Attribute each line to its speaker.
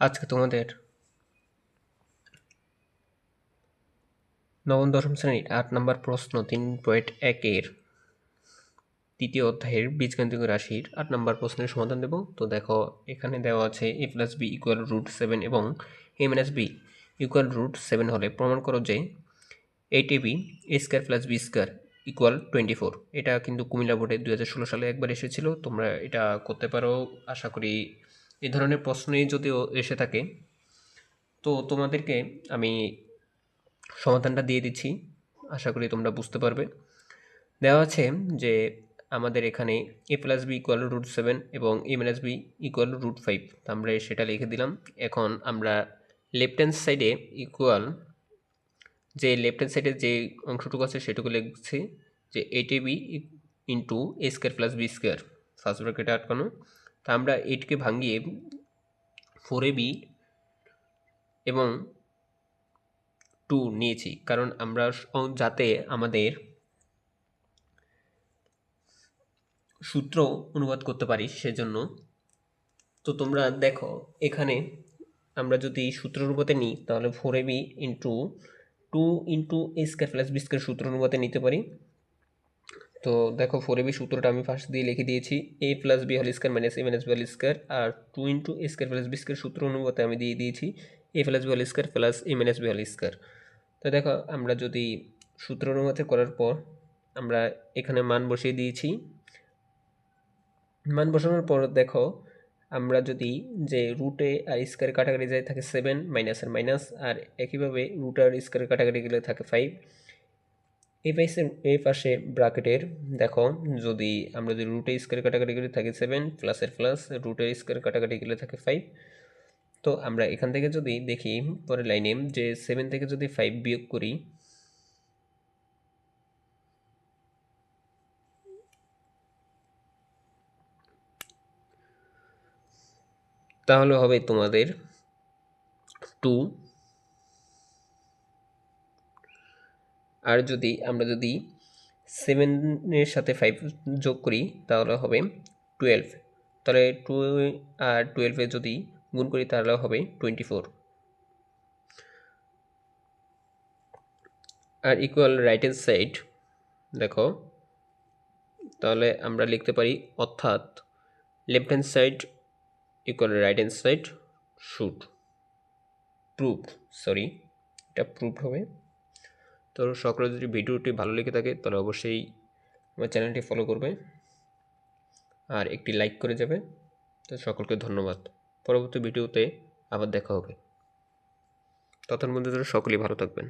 Speaker 1: আজকে তোমাদের নবম, দশম শ্রেণির আট নম্বর প্রশ্ন তিন পয়েন্ট একের তৃতীয় অধ্যায়ের বীজগাণিতিক রাশির আট নম্বর প্রশ্নের সমাধান দেব। তো দেখো, এখানে দেওয়া আছে A plus B equal root seven এবং A minus B equal root seven হলে প্রমাণ করো যে eight A B A square plus B square equal twenty four এটা কিন্তু কুমিল্লা বোর্ডে দু হাজার ষোলো সালে একবার এসেছিল, তোমরা এটা করতে পারো। আশা করি এই ধরনের প্রশ্নই যদিও এসে থাকে, তো তোমাদেরকে আমি সমাধানটা দিয়ে দিচ্ছি। আশা করি তোমরা বুঝতে পারবে। দেওয়া আছে যে আমাদের এখানে A plus B equal root seven এবং A minus B equal root five আমরা সেটা লিখে দিলাম। এখন আমরা লেফট হ্যান্ড সাইডে ইকুয়াল যে লেফট হ্যান্ড সাইডে যে অংশটুকু আছে সেটুকু লিখছি যে A B into A square plus B square first ব্র্যাকেটে আটকানো। তা আমরা এইটকে ভাঙিয়ে ফোর এ বি এবং টু নিয়েছি। কারণ আমরা যাতে আমাদের সূত্র অনুবাদ করতে পারি সেজন্য। তো তোমরা দেখো, এখানে আমরা যদি সূত্র অনুপাতে নিই, তাহলে four A B into two into A square plus B square সূত্র অনুপাতে নিতে পারি। তো দেখো ফোর এ বি সূত্রটা আমি ফার্স্ট দিয়ে লিখে দিয়েছি। এ প্লাস বি হল square minus A minus B হল square R two into A square plus B square সূত্র অনুপাতে আমি দিয়ে দিয়েছি। এ প্লাস বি হল square plus A minus B হল স্কোয়ার তো দেখো আমরা যদি সূত্র অনুপাতে করার পর আমরা এখানে মান বসিয়ে দিয়েছি। মান বসানোর পর দেখো আমরা যদি যে রুটে আর স্কোয়ার কাটাকাটি যায় থাকে সেভেন মাইনাস আর মাইনাস আর একইভাবে রুট আর স্কোয়ার কাটাকাটি গেলে থাকে ফাইভ এই পাশে এই পাশে ব্রাকেটের দেখো, যদি আমরা যদি রুটে স্কোয়ার কাটাকাটি গেলে থাকে সেভেন প্লাসের প্লাস রুটে স্কোয়ার কাটাকাটি গেলে থাকে ফাইভ তো আমরা এখান থেকে যদি দেখি, পরের লাইনে যে সেভেন থেকে যদি ফাইভ বিয়োগ করি, তাহলে হবে তোমাদের টু আর যদি আমরা যদি সেভেনের সাথে ফাইভ যোগ করি, তাহলে হবে টুয়েলভ তাহলে টু আর টুয়েলভে যদি গুণ করি, তাহলে হবে টোয়েন্টি ফোর আর ইকুয়াল রাইট হ্যান্ড সাইড দেখো, তাহলে আমরা লিখতে পারি, অর্থাৎ left hand side equal right hand side shoot proof sorry এটা প্রুফ হবে। তো সকলে যদি ভিডিওটি ভালো লেগে থাকে, তাহলে অবশ্যই আমার চ্যানেলটি ফলো করবে আর একটি লাইক করে যাবে। তো সকলকে ধন্যবাদ। পরবর্তী ভিডিওতে আবার দেখা হবে। ততক্ষণ মধ্যে সকলেই ভালো থাকবেন।